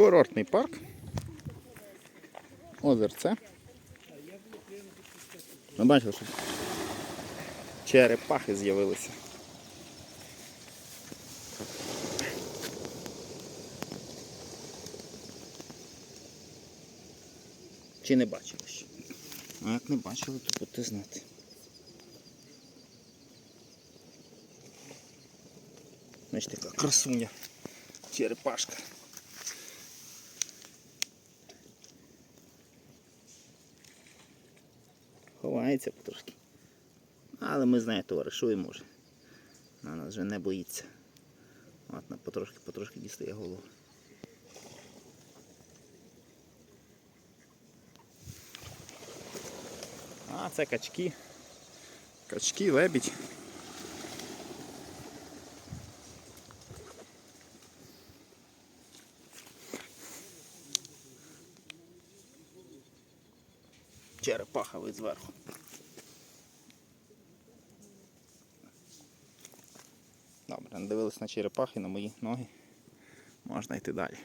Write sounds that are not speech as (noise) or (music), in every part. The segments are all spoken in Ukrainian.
Курортний парк. Озерце. Ви бачили, що черепахи з'явилися. Чи не бачили ще? А як не бачили, то будете знати. Значить така красуня. Черепашка. Ховається потрошки. Але ми з нею товаришуємо вже. Вона нас вже не боїться. От вона потрошки-потрошки дістає голову. А, це качки. Качки, лебідь. Черепаха вид зверху. Добре, надивились на черепахи, на мої ноги. Можна йти далі.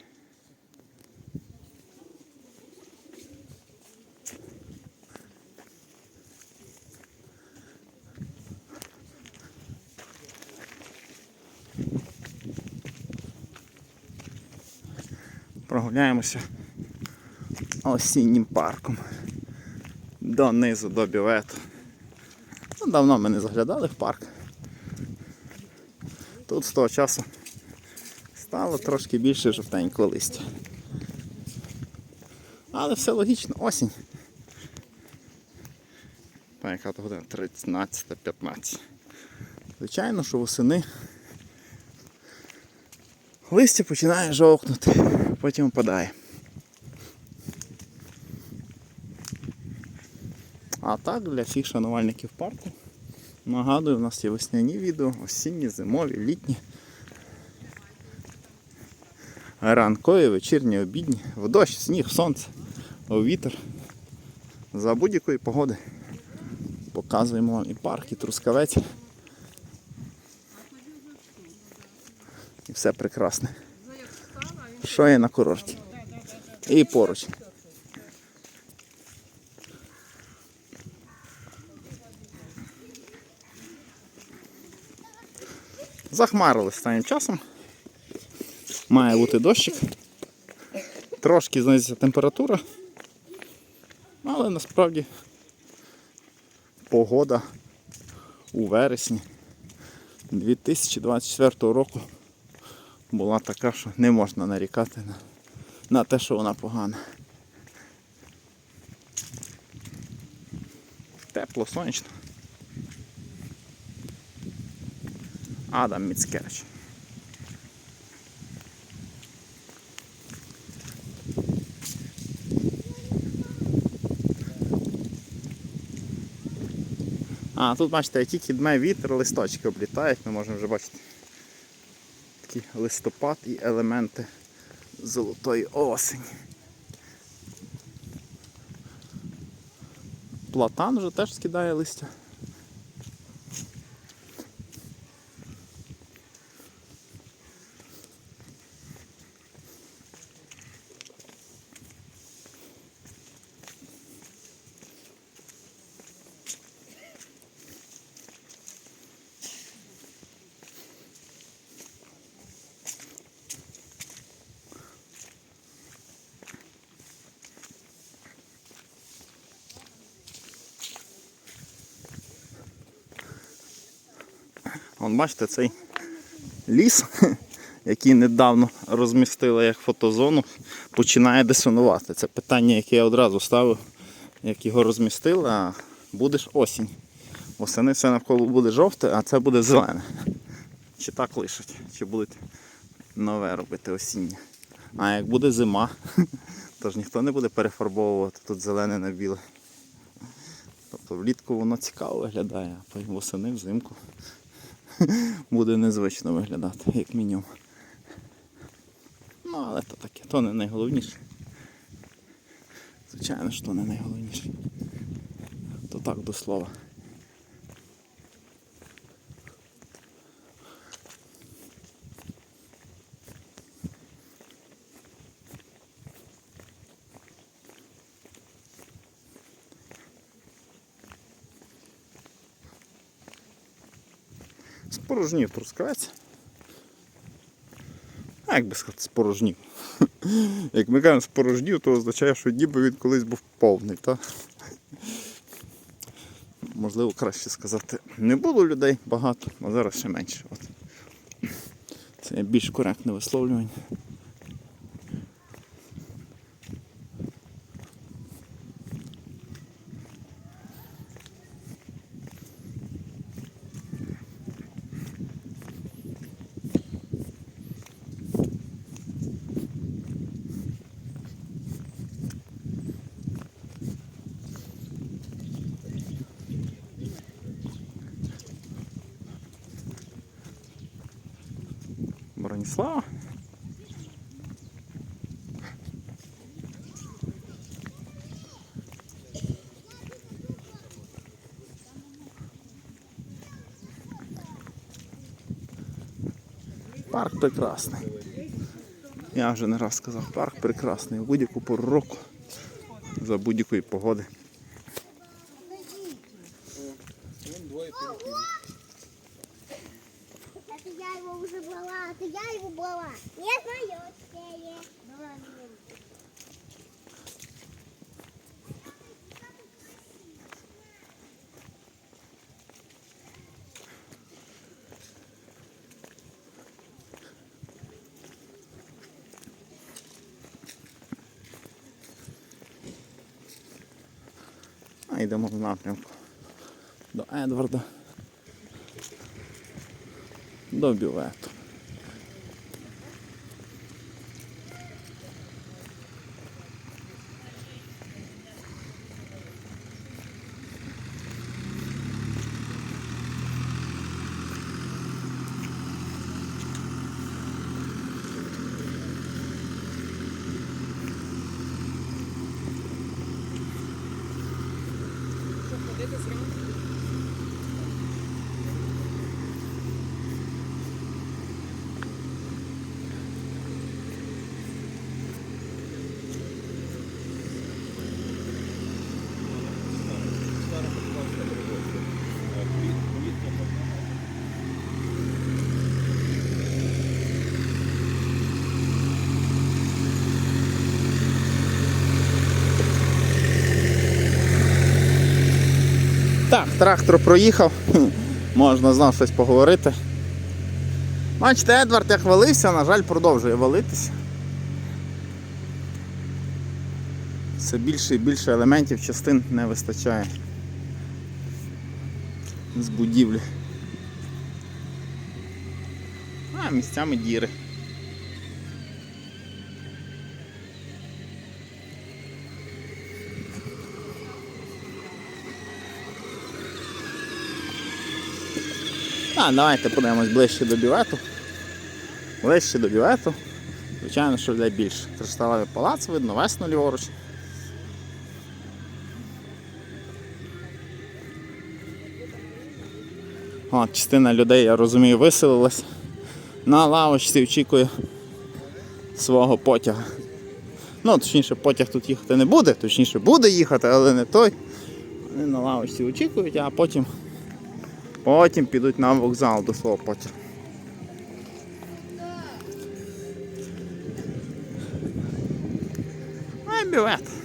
Прогуляємося осіннім парком. Донизу до бювету. Ну, давно ми не заглядали в парк. Тут з того часу стало трошки більше жовтенького листя. Але все логічно, осінь. Та яка то година? 13-15. Звичайно, що восени листя починає жовкнути, потім опадає. А так для всіх шанувальників парку. Нагадую, у нас є весняні відео, осінні, зимові, літні. Ранкові, вечірні, обідні, в дощ, сніг, сонце, у вітер. За будь-якої погоди. Показуємо вам і парк, і трускавець. І все прекрасне. Що є на курорті. І поруч. Захмарили останнім часом. Має бути дощик. Трошки знизиться температура. Але насправді погода у вересні 2024 року була така, що не можна нарікати на, на те, що вона погана. Тепло, сонячно. Адам Міцкевич. А, тут бачите, як тільки дме вітер, листочки облітають, ми можемо вже бачити такий листопад і елементи золотої осені. Платан вже теж скидає листя. Вон бачите цей ліс, (laughs) який недавно розмістили як фотозону, починає десонувати. Це питання, яке я одразу ставив, як його розмістили, а буде ж осінь. Восени все навколо буде жовте, а це буде зелене. Чи так лишать, чи будуть нове робити осіннє. А як буде зима, (laughs) то ж ніхто не буде перефарбовувати тут зелене на біле. Тобто влітку воно цікаво виглядає, а восени взимку (laughs) буде незвично виглядати, як мінімум. Ну, але то таке, то не найголовніше. Звичайно, що то не найголовніше. То так до слова. Спорожнів трускавець. А як би сказати, спорожнів. (laughs) Як ми кажемо спорожнів, то означає, що ніби він колись був повний. Та? Можливо, краще сказати, не було людей багато, а зараз ще менше. От. Це більш коректне висловлювання. Броніслава. Парк прекрасний. Я вже не раз сказав, парк прекрасний у будь-яку пору року за будь-якої погоди. А йдемо в напрямку до Едварда. До бювету. Так, трактор проїхав, можна знов щось поговорити. Бачите, Едвард як валився, на жаль, продовжує валитися. Все більше і більше елементів частин не вистачає з будівлі. А місцями діри. А, давайте подивимось ближче до бювету. Ближче до бювету. Звичайно, що людей більше. Кришталевий палац видно, весно ліворуч. От, частина людей, я розумію, виселилась. На лавочці очікує свого потяга. Ну, точніше, потяг тут їхати не буде, точніше буде їхати, але не той. Вони на лавочці очікують, а потім Потім підуть на вокзал до свого потягу. Ай, бювет.